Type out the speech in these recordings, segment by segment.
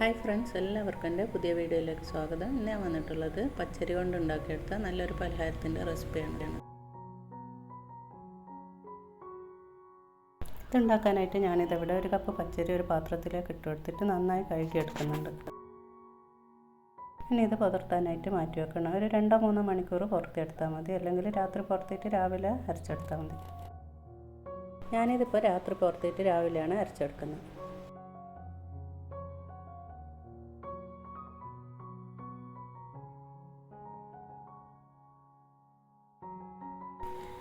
Hi friends എല്ലാവർക്കും എന്റെ പുതിയ വീഡിയോയിലേക്ക് സ്വാഗതം. ഇന്ന് ഞാൻ വന്നിട്ടുള്ളത് പച്ചരി കൊണ്ട് ഉണ്ടാക്കിയെടുത്ത നല്ലൊരു പലഹാരത്തിന്റെ റെസിപ്പിയാണ്. ഇതുണ്ടാക്കാനായിട്ട് ഞാനിതിവിടെ ഒരു കപ്പ് പച്ചരി ഒരു പാത്രത്തിലേക്ക് ഇട്ട് കൊടുത്തിട്ട് നന്നായി കഴുകിയെടുക്കുന്നുണ്ട്. ഇനി ഇത് പുതർത്താനായിട്ട് മാറ്റി വെക്കണം. ഒരു രണ്ടോ മൂന്നോ മണിക്കൂർ പുറത്തെടുത്താൽ മതി. അല്ലെങ്കിൽ രാത്രി പുറത്തിട്ട് രാവിലെ അരച്ചെടുത്താൽ മതി. ഞാനിതിപ്പോൾ രാത്രി പുറത്തിട്ട് രാവിലെയാണ് അരച്ചെടുക്കുന്നത്.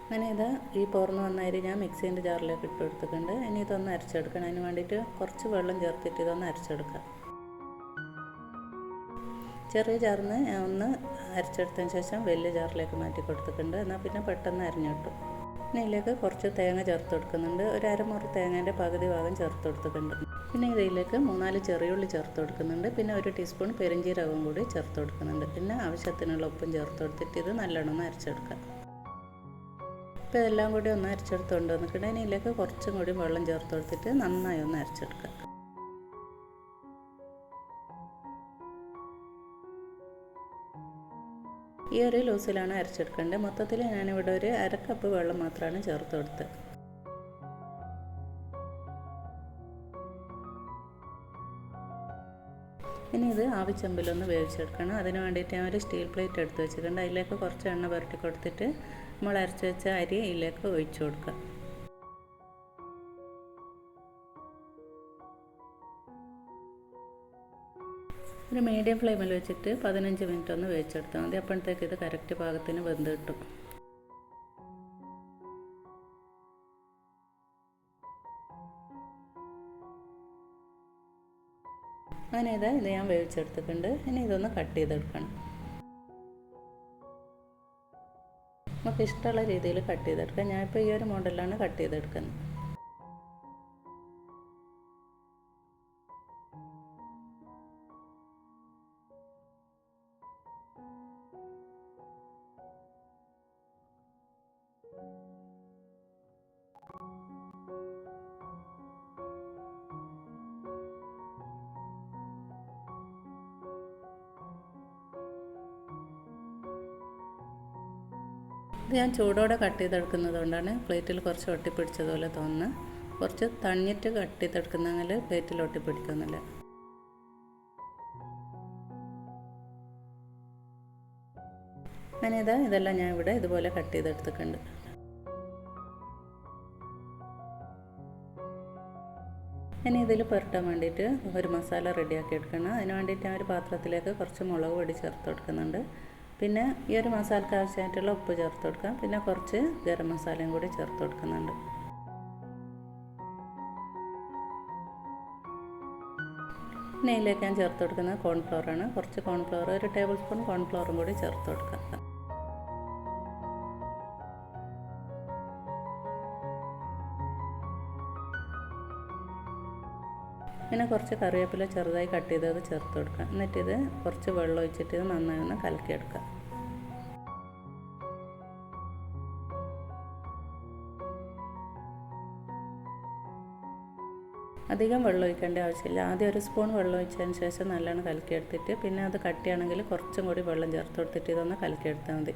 അങ്ങനെ ഇത് ഈ പോർന്ന് വന്ന ഞാൻ മിക്സീന്റെ ജാറിലേക്ക് ഇട്ട് കൊടുത്തിട്ടുണ്ട്. ഇനി ഇതൊന്ന് അരച്ചെടുക്കണം. അതിന് വേണ്ടിയിട്ട് കുറച്ച് വെള്ളം ചേർത്തിട്ട് ഇതൊന്ന് അരച്ചെടുക്കാം. ചെറിയ ഞാൻ ഒന്ന് അരച്ചെടുത്തതിന് ശേഷം വലിയ ജാറിലേക്ക് മാറ്റി കൊടുത്തിട്ടുണ്ട്. എന്നാൽ പിന്നെ പെട്ടെന്ന് അരിഞ്ഞു കിട്ടും. പിന്നെ ഇതിലേക്ക് കുറച്ച് തേങ്ങ ചേർത്ത് കൊടുക്കുന്നുണ്ട്. ഒരു അരമുറി തേങ്ങേന്റെ പകുതി ഭാഗം ചേർത്ത് കൊടുത്തിട്ടുണ്ട്. പിന്നെ ഇതിലേക്ക് മൂന്നാൽ ചെറിയുള്ളി ചേർത്ത് കൊടുക്കുന്നുണ്ട്. പിന്നെ ഒരു ടീസ്പൂൺ പെരിഞ്ചീരകവും കൂടി ചേർത്ത് കൊടുക്കുന്നുണ്ട്. പിന്നെ ആവശ്യത്തിനുള്ള ഉപ്പും ചേർത്ത് കൊടുത്തിട്ട് ഇത് നല്ലോണം അരച്ചെടുക്കാം. ഇപ്പോൾ ഇതെല്ലാം കൂടി ഒന്ന് അരച്ചെടുത്ത് കൊണ്ടുവന്നിട്ടുണ്ട് ഇനി ഇതിലേക്ക് കുറച്ചും കൂടി വെള്ളം ചേർത്ത് കൊടുത്തിട്ട് നന്നായി ഒന്ന് അരച്ചെടുക്കുക ഈ ഒരു ലൂസിലാണ് അരച്ചെടുക്കേണ്ടത്. മൊത്തത്തിൽ ഞാനിവിടെ ഒരു അരക്കപ്പ് വെള്ളം മാത്രമാണ് ചേർത്ത് കൊടുത്തത്. ഇനി ഇത് ആവിച്ചമ്പിലൊന്ന് വേവിച്ചെടുക്കണം. അതിന് വേണ്ടിയിട്ട് ഞാൻ ഒരു സ്റ്റീൽ പ്ലേറ്റ് എടുത്ത് വെച്ചിട്ടുണ്ട്. അതിലേക്ക് കുറച്ച് എണ്ണ പുരട്ടി കൊടുത്തിട്ട് നമ്മൾ അരച്ച് വെച്ച അരി ഇതിലേക്ക് ഒഴിച്ചു കൊടുക്കുക. ഒരു മീഡിയം ഫ്ലെയിമിൽ വെച്ചിട്ട് പതിനഞ്ച് മിനിറ്റ് ഒന്ന് വേവിച്ചെടുത്താൽ മതി. അപ്പോഴത്തേക്ക് ഇത് കറക്റ്റ് പാകത്തിന് വെന്ത് കിട്ടും. അങ്ങനെ ഇതാ ഇത് ഞാൻ വേവിച്ചെടുത്തിട്ടുണ്ട്. ഇനി ഇതൊന്ന് കട്ട് ചെയ്തെടുക്കണം. നമുക്ക് ഇഷ്ടമുള്ള രീതിയിൽ കട്ട് ചെയ്തെടുക്കാം. ഞാനിപ്പോൾ ഈ ഒരു മോഡലാണ് കട്ട് ചെയ്തെടുക്കുന്നത്. ഇത് ഞാൻ ചൂടോടെ കട്ട് ചെയ്തെടുക്കുന്നത് കൊണ്ടാണ് പ്ലേറ്റിൽ കുറച്ച് ഒട്ടിപ്പിടിച്ചതുപോലെ തോന്നുന്നത്. കുറച്ച് തണിഞ്ഞിട്ട് കട്ട് ചെയ്തെടുക്കുന്നെങ്കിൽ പ്ലേറ്റിൽ ഒട്ടിപ്പിടിക്കുന്നില്ല. അങ്ങനെ ഇതാ ഇതെല്ലാം ഞാൻ ഇവിടെ ഇതുപോലെ കട്ട് ചെയ്തെടുത്തിട്ടുണ്ട്. ഇനി ഇതിൽ പുരട്ടാൻ വേണ്ടിയിട്ട് ഒരു മസാല റെഡിയാക്കി എടുക്കണം. അതിന് വേണ്ടിയിട്ട് ഞാൻ ഒരു പാത്രത്തിലേക്ക് കുറച്ച് മുളക് പൊടി ചേർത്ത് കൊടുക്കുന്നുണ്ട്. പിന്നെ ഈ ഒരു മസാലയ്ക്ക് ആവശ്യമായിട്ടുള്ള ഉപ്പ് ചേർത്ത് കൊടുക്കാം. പിന്നെ കുറച്ച് ഗരം മസാലയും കൂടി ചേർത്ത് കൊടുക്കുന്നുണ്ട്. പിന്നെ ഇതിലേക്ക് ഞാൻ ചേർത്ത് കൊടുക്കുന്നത് കോൺഫ്ലവറാണ് കുറച്ച് കോൺഫ്ലവർ ഒരു ടേബിൾ സ്പൂൺ കോൺഫ്ലവറും കൂടി ചേർത്ത് കൊടുക്കാം. പിന്നെ കുറച്ച് കറിവേപ്പില ചെറുതായി കട്ട് ചെയ്തത് ചേർത്ത് കൊടുക്കാം ഇത് കുറച്ച് വെള്ളം ഒഴിച്ചിട്ട് ഇത് നന്നായി ഒന്ന് കലക്കിയെടുക്കുക. അധികം വെള്ളം ഒഴിക്കേണ്ട ആവശ്യമില്ല. ആദ്യം ഒരു സ്പൂൺ വെള്ളം ഒഴിച്ചതിന് ശേഷം നല്ലോണം കലക്കിയെടുത്തിട്ട് പിന്നെ അത് കട്ടിയാണെങ്കിൽ കുറച്ചും കൂടി വെള്ളം ചേർത്ത് കൊടുത്തിട്ട് ഇതൊന്ന് കലക്കിയെടുത്താൽ മതി.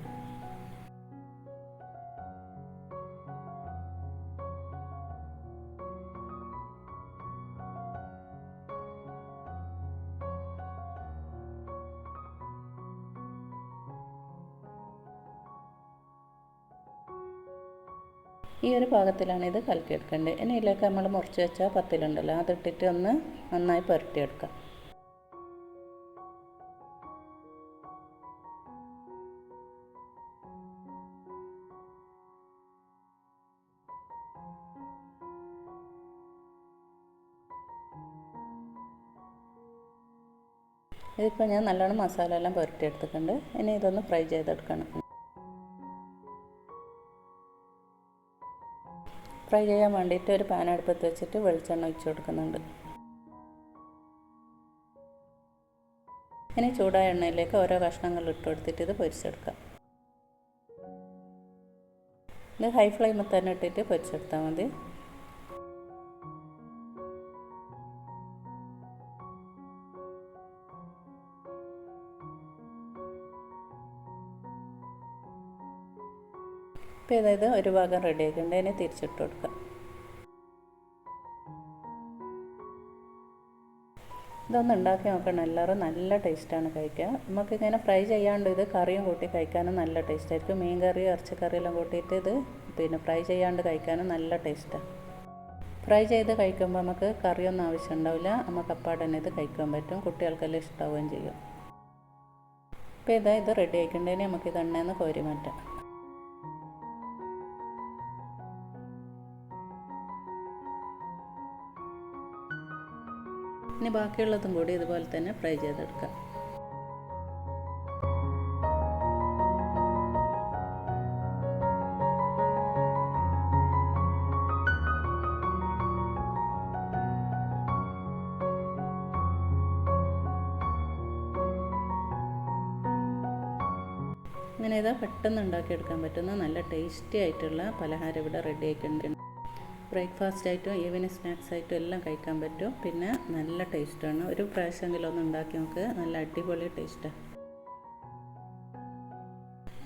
ഈ ഒരു പാകത്തിലാണ് ഇത് കലക്കിയെടുക്കേണ്ടത്. ഇനി ഇതിലേക്ക് നമ്മൾ മുറിച്ച് വെച്ച പത്തിലുണ്ടല്ലോ അതിട്ടിട്ട് ഒന്ന് നന്നായി പുരട്ടിയെടുക്കാം. ഇതിപ്പോൾ ഞാൻ നല്ലോണം മസാല എല്ലാം പുരട്ടിയെടുത്തിട്ടുണ്ട്. ഇനി ഇതൊന്ന് ഫ്രൈ ചെയ്തെടുക്കണം. ഫ്രൈ ചെയ്യാൻ വേണ്ടിയിട്ട് ഒരു പാൻ അടുപ്പത്ത് വെച്ചിട്ട് വെളിച്ചെണ്ണ ഒഴിച്ചു കൊടുക്കുന്നുണ്ട്. ഇനി ചൂടായ എണ്ണയിലേക്ക് ഓരോ കഷ്ണങ്ങൾ ഇട്ട് കൊടുത്തിട്ട് ഇത് പൊരിച്ചെടുക്കാം. ഇത് ഹൈ ഫ്ലെയിമിൽ തന്നെ ഇട്ടിട്ട് പൊരിച്ചെടുത്താൽ മതി. ഇപ്പോൾ അതായത് ഒരു ഭാഗം റെഡി ആക്കിയിട്ട് അതിനെ തിരിച്ചിട്ട് കൊടുക്കാം. ഇതൊന്ന് ഉണ്ടാക്കി നോക്കണം. എല്ലാവരും നല്ല ടേസ്റ്റാണ് കഴിക്കുക നമുക്കിങ്ങനെ ഫ്രൈ ചെയ്യാണ്ട് ഇത് കറിയും കൂട്ടി കഴിക്കാനും നല്ല ടേസ്റ്റ് ആയിരിക്കും. മീൻ കറി ഇറച്ചിക്കറി എല്ലാം കൂട്ടിയിട്ട് ഇത് പിന്നെ ഫ്രൈ ചെയ്യാണ്ട് കഴിക്കാനും നല്ല ടേസ്റ്റാണ് ഫ്രൈ ചെയ്ത് കഴിക്കുമ്പോൾ നമുക്ക് കറിയൊന്നും ആവശ്യമുണ്ടാവില്ല നമുക്ക് അപ്പാടന്നെ ഇത് കഴിക്കാൻ പറ്റും. കുട്ടികൾക്കെല്ലാം ഇഷ്ടാവുകയും ചെയ്യും. ഇപ്പോൾ ഇതാ ഇത് റെഡി ആയിക്കുണ്ടെങ്കിൽ നമുക്ക് ഇത് എണ്ണയെന്ന് കോരി മാറ്റാം. ഇനി ബാക്കിയുള്ളതും കൂടി ഇതുപോലെ തന്നെ ഫ്രൈ ചെയ്തെടുക്കാം അങ്ങനെ ഇതാ പെട്ടെന്ന് ഉണ്ടാക്കിയെടുക്കാൻ പറ്റുന്ന നല്ല ടേസ്റ്റി ആയിട്ടുള്ള പലഹാരം ഇവിടെ റെഡി ആയിട്ടുണ്ട്. ബ്രേക്ക്ഫാസ്റ്റ് ആയിട്ടും ഈവനിങ് സ്നാക്സ് ആയിട്ടും എല്ലാം കഴിക്കാൻ പറ്റും. പിന്നെ നല്ല ടേസ്റ്റാണ്. ഒരു പ്രാവശ്യമെങ്കിലും ഒന്ന് ഉണ്ടാക്കി നമുക്ക് നല്ല അടിപൊളി ടേസ്റ്റാണ്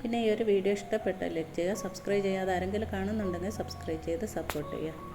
പിന്നെ ഈ ഒരു വീഡിയോ ഇഷ്ടപ്പെട്ടാൽ ലൈക്ക് ചെയ്യുക സബ്സ്ക്രൈബ് ചെയ്യാതെ ആരെങ്കിലും കാണുന്നുണ്ടെങ്കിൽ സബ്സ്ക്രൈബ് ചെയ്ത് സപ്പോർട്ട് ചെയ്യുക.